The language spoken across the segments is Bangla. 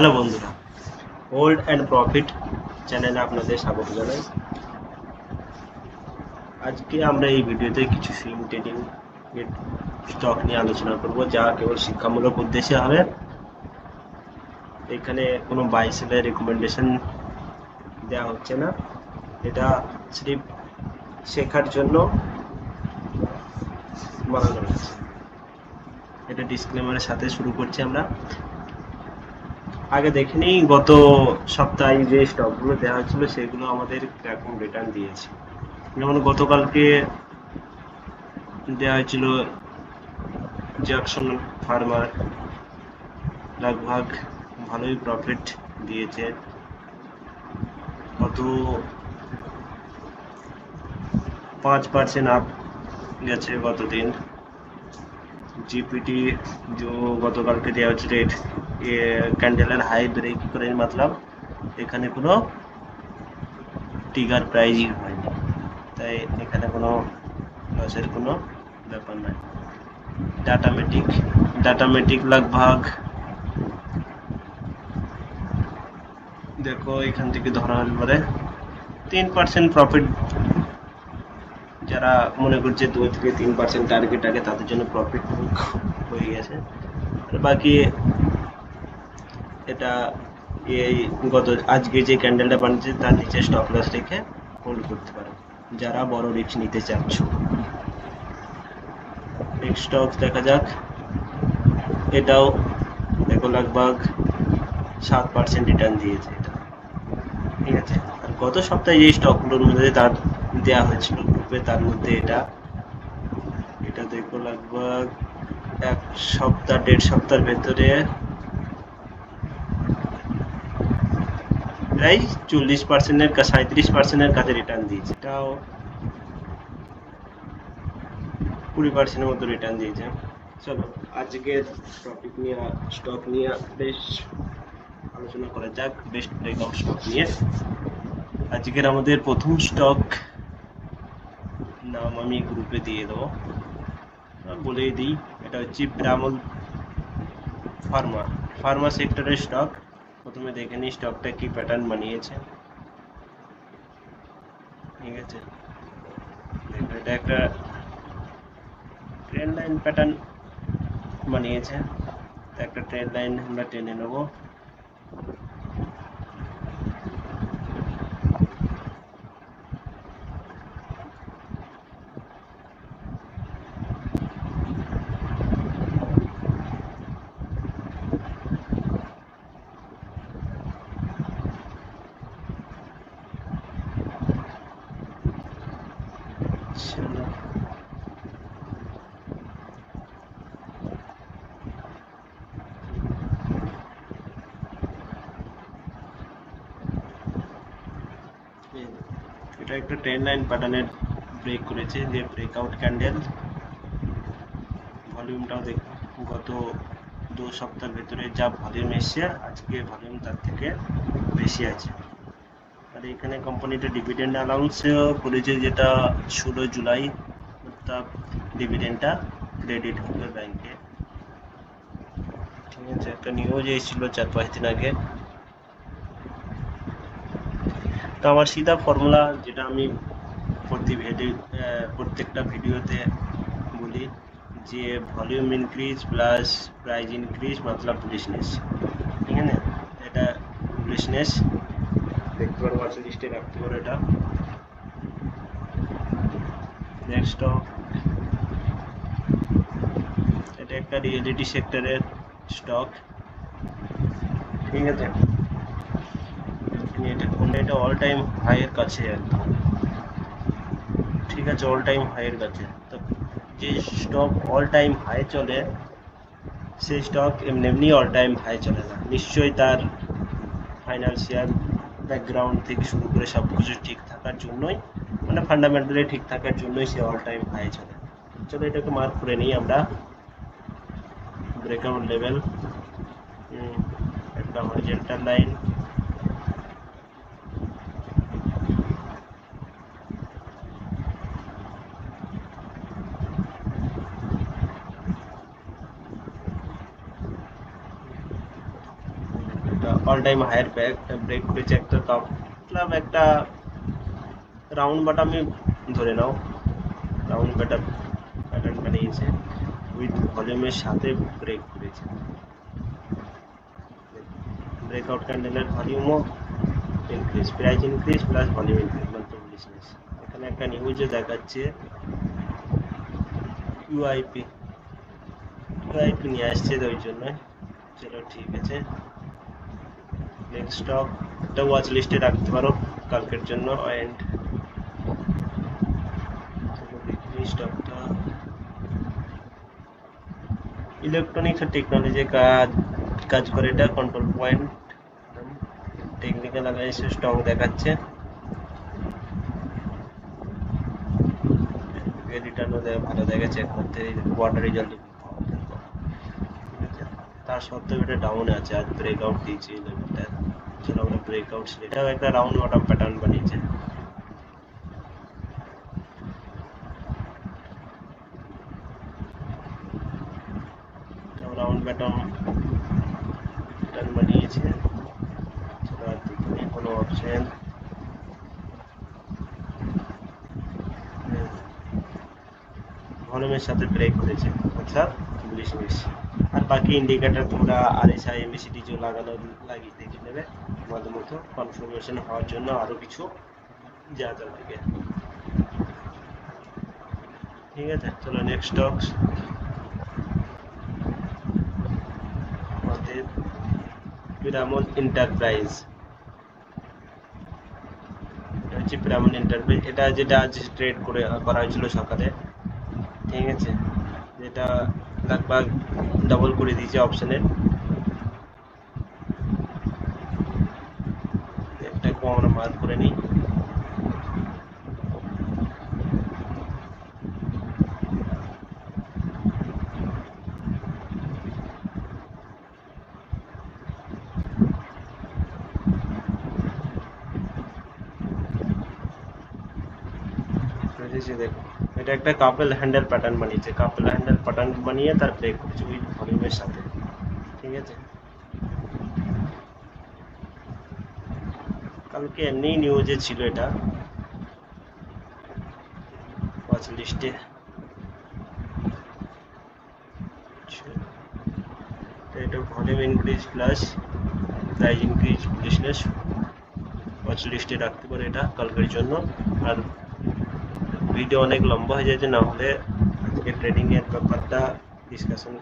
হ্যালো বন্ধুরা ওল্ড অ্যান্ড প্রফিট চ্যানেলে আপনাদের স্বাগত জানাই। আজকে আমরা এই ভিডিওতে কিছু সুইং ট্রেডিং স্টক নিয়ে আলোচনা করব, যা কেবল শিক্ষামূলক উদ্দেশ্যে হবে। এখানে কোনো বাই সেলের রেকমেন্ডেশন দেওয়া হচ্ছে না। এটা স্রিফ শেখার জন্য বানানো হয়েছে। এটা ডিসক্লেমারের সাথে শুরু করছি আমরা। আগে দেখে নিই গত সপ্তাহে যে স্টকগুলো দেওয়া হয়েছিল সেগুলো আমাদের কীরকম রিটার্ন দিয়েছে। যেমন গতকালকে দেওয়া হয়েছিল জ্যাকসন ফার্মার লাগভাগ ভালোই প্রফিট দিয়েছে। কত পাঁচ পার্সেন্ট আপ গেছে গতদিন। জিপিটি যে গতকালকে দেওয়া হয়েছিল ক্যান্ডেলের হাই ব্রেক করে মতলব এখানে কোনো টিগার প্রাইজই হয়নি। তাই এখানে কোনো লসের কোনো ব্যাপার নাই। ডাটামেটিক ডাটামেটিক লাগভাগ দেখো, এখান থেকে ধরা হল পরে তিন পার্সেন্ট প্রফিট যারা মনে করছে দু থেকে তিন পার্সেন্ট টার্গেট আগে, তাদের জন্য প্রফিট হয়ে গেছে। আর বাকি এটা এই গত আজকে যে ক্যান্ডেলটা বানিয়েছে, তার নিচে স্টপ লস রেখে হোল্ড করতে পারো। যারা বড় রিস্ক নিতে চাচ্ছ। নেক্সট স্টক দেখা যাক। এটাও দেখো লগভাগ সাত পার্সেন্ট রিটার্ন দিয়েছে এটা। ঠিক আছে? আর গত সপ্তাহে যে স্টকগুলোর মধ্যে তার দেওয়া হয়েছিল গ্রুপে তার মধ্যে এটা। এটা দেখো লগভাগ এক সপ্তাহ, দেড় সপ্তাহের ভেতরে প্রায় চল্লিশ পার্সেন্টের সাঁত্রিশ পার্সেন্টের কাছে রিটার্ন দিয়েছে। এটাও কুড়ি পার্সেন্টের মতো রিটার্ন দিয়েছে। চলো, আজকের টপিক নিয়ে স্টক নিয়ে বেশ আলোচনা করা যাক বেস্ট ব্রেকআউট স্টক নিয়ে। আজকের আমাদের প্রথম স্টক নাম আমি গ্রুপে দিয়ে দেবো। বলেই দিই, এটা হচ্ছে ব্রামল ফার্মা ফার্মা সেক্টরের স্টক প্রথমে দেখে নিই স্টকটা কি প্যাটার্ন বানিয়েছে। ঠিক আছে? এটা একটা ট্রেন লাইন প্যাটার্ন বানিয়েছে। একটা ট্রেন লাইন আমরা টেনে নেব চলো এটা একটা ট্রেন লাইন প্যাটার্নের ব্রেক করেছে, যে ব্রেকআউট ক্যান্ডেল ভলিউমটাও দেখো, গত দু সপ্তাহের ভেতরে যা ভলিউম এসছে, আজকে ভলিউম তার থেকে বেশি আছে। আর এখানে কোম্পানিটা ডিভিডেন্ড অ্যানাউন্সও করেছে, যেটা ষোলো জুলাই অর্থাৎ ডিভিডেন্ডটা ক্রেডিট হবে ব্যাংকে ঠিক আছে, একটা নিউজ এসেছিল চার পাঁচ দিন আগে। তো আমার সিধা ফর্মুলা যেটা আমি প্রতি প্রত্যেকটা ভিডিওতে বলি যে volume increase plus price increase মতলব বুলিশনেস ঠিক আছে? এটা বুলিশনেস দেখতে পারো ওয়াচ লিস্টে রাখতে পারো এটা। নেক্সট এটা একটা রিয়েলিটি সেক্টরের স্টক ঠিক আছে? এটা এটা অল টাইম হাইয়ের কাছে একদম ঠিক আছে অল টাইম হাইয়ের কাছে। তো যে স্টক অল টাইম হাই চলে, সেই স্টক এমনি এমনি অল টাইম হাই চলে না। নিশ্চয়ই তার ফাইন্যান্সিয়াল ব্যাকগ্রাউন্ড থেকে শুরু করে সব কিছু ঠিক থাকার জন্যই মানে ফান্ডামেন্টালি ঠিক থাকার জন্যই সে অল টাইম হাই চলে। চলো এটাকে মার্ক করে নিই আমরা। ব্রেকআউট লেভেল একটা হরিজেন্টাল লাইন এটা all time higher back break করেছে একটা কাপ মতলব একটা রাউন্ড বাটামি ধরে নাও। রাউন্ড বাটা প্যাটার্ন বানিয়েছে। উইথ ভলিউমের সাথে ব্রেক করেছে। ব্রেকআউট ক্যান্ডেলের ভলিউমও increase price increase plus volume increase মাত্র বিজনেস এখানে একটা নিউজে দেখাচ্ছে। ইউআইপি ইউআইপি নিয়ে আসছে ওই জন্য। চলো ঠিক আছে। নেক্সট স্টক একটা ওয়াচ লিস্টে রাখতে পারো কালকের জন্য অ্যান্ড স্টকটা ইলেকট্রনিক্স টেকনোলজি কাজ কাজ করে এটা control point technical analysis stock দেখাচ্ছে। রিটার্নও ভালো দেখে চেক করতে কোয়ার্টার রেজাল্ট তার সত্ত্বেও এটা ডাউনে আছে, আজ ব্রেকআউট দিয়েছে এই লেভেলটা চলো আমরা ব্রেকআউট এটাও একটা রাউন্ড বটম প্যাটার্ন বানিয়েছে রাউন্ড বটম প্যাটার্ন বানিয়েছে চলো আর দেখিনি কোনো অপশন ভলিউমের সাথে ব্রেক করেছে অর্থাৎ বুলিশ মিস আর বাকি ইন্ডিকেটর তোমরা আর এস আই এমএসিডি যে লাগানো লাগিয়ে দেখে নেবে তোমাদের মতো কনফার্মেশন হওয়ার জন্য আরও কিছু যা লাগে ঠিক আছে, চলো নেক্সট টক্স আমাদের পিরামল এন্টারপ্রাইজ হচ্ছে পিরামল এন্টারপ্রাইজ এটা যেটা আজ ট্রেড করে, করা হয়েছিল সকালে ঠিক আছে, যেটা লাগভাগ ডাবল করে দিয়েছে অপশনের একটাকে আমরা মার্ক করে নিই বুঝেছি দেখো এটা একটা কাপেল হ্যান্ডেল প্যাটার্ন বানিয়েছে কাপেল হ্যান্ডেল প্যাটার্ন বানিয়ে তার ব্রেক করছে উইথ ভলিউমের সাথে ঠিক আছে কালকে এমনি নিউজে ছিল এটা। ওয়াচ লিস্টে এটা volume increase plus price increase business watch রাখতে পারে এটা কালকের জন্য। আর ভিডিও অনেক লম্বা হয়ে যাচ্ছে না হলে আজকে ট্রেডিং এর ব্যাপারটা ডিসকাশন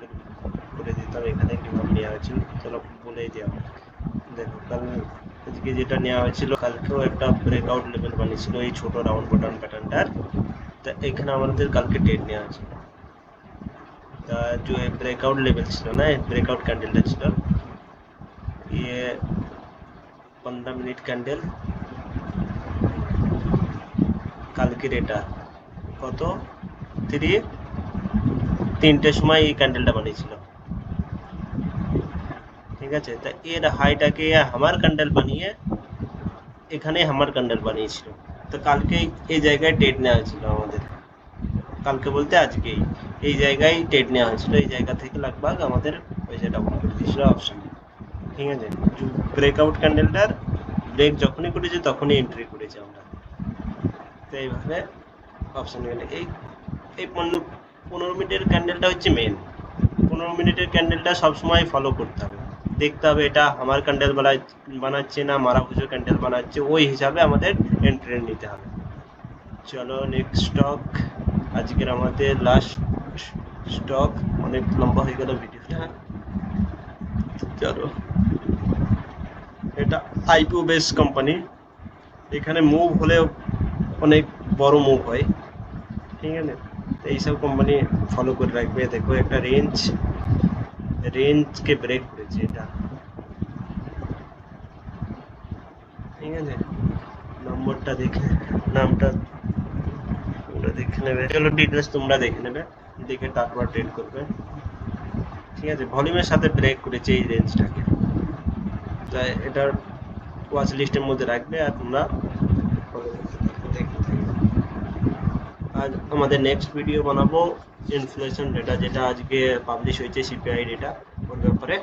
করে দিতাম। এখানে কীভাবে নেওয়া হয়েছিল। চলো বলেই দেওয়া দেখো, কাল আজকে যেটা নেওয়া হয়েছিল, কালকেও একটা ব্রেকআউট লেভেল বানিয়েছিল এই ছোট রাউন্ড বটন প্যাটার্নটার তা এখানে আমাদের কালকে ডেট নেওয়া হয়েছিল। তা যে ব্রেকআউট লেভেল ছিল না ব্রেকআউট ক্যান্ডেলটা ছিল। ইয়ে পনেরো মিনিট ক্যান্ডেল কালকের এটা কত? থ্রি তিনটের সময় এই ক্যান্ডেলটা বানিয়েছিল। ঠিক আছে তা এর হাইটাকে হামার ক্যান্ডেল বানিয়ে এখানে হামার ক্যান্ডেল বানিয়েছিল তো কালকে এই জায়গায় টেট নেওয়া হয়েছিল আমাদের কালকে বলতে আজকেই এই জায়গায় টেট নেওয়া হয়েছিল এই জায়গা থেকে লাগভাগ আমাদের পয়সা ডাবল করে দিয়েছিল অপশন ঠিক আছে ব্রেকআউট ক্যান্ডেলটার ব্রেক যখনই করেছে তখনই এন্ট্রি করেছি আমরা তো এইভাবে অপশন গেলে এই এই পনেরো পনেরো মিনিটের ক্যান্ডেলটা হচ্ছে মেন পনেরো মিনিটের ক্যান্ডেলটা সবসময় ফলো করতে হবে দেখতে হবে এটা আমার ক্যান্ডেল বানাচ্ছে না মারা পুজো ক্যান্ডেল বানাচ্ছে ওই হিসাবে আমাদের এন্ট্রি নিতে হবে। চলো নেক্সট স্টক আজকের আমাদের লাস্ট স্টক অনেক লম্বা হয়ে গেল ভিডিওটা চলো। এটা আইপিও বেস কোম্পানি এখানে মুভ হলে অনেক বড় মুভ হয়। ঠিক আছে? এইসব কোম্পানি ফলো করে রাখবে। দেখো একটা রেঞ্জ রেঞ্জকে ব্রেক করেছে এটা। ঠিক আছে? নম্বরটা দেখে, নামটা তোমরা দেখে নেবে। চলো ডিটেলস তোমরা দেখে নেবে, দেখে তারপর ট্রেড করবে। ঠিক আছে? ভলিউমের সাথে ব্রেক করেছে এই রেঞ্জটাকে তাই এটার ওয়াচ লিস্টের মধ্যে রাখবে আর তোমরা আজ আমাদের নেক্সট ভিডিও বানাবো ইনফ্লেশন ডেটা যেটা আজকে পাবলিশ হয়েছে সিপিআই ডেটা ওর ব্যাপারে।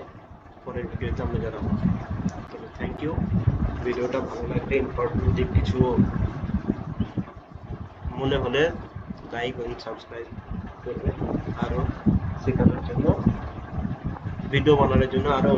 পরের ভিডিওতে আমরা জানাব। থ্যাংক ইউ ভিডিওটা ভালো লাগলে ইনফরমেটিভ কিছু মনে হলে লাইক এবং সাবস্ক্রাইব করবে। আরও শেখানোর জন্য ভিডিও বানানোর জন্য আরও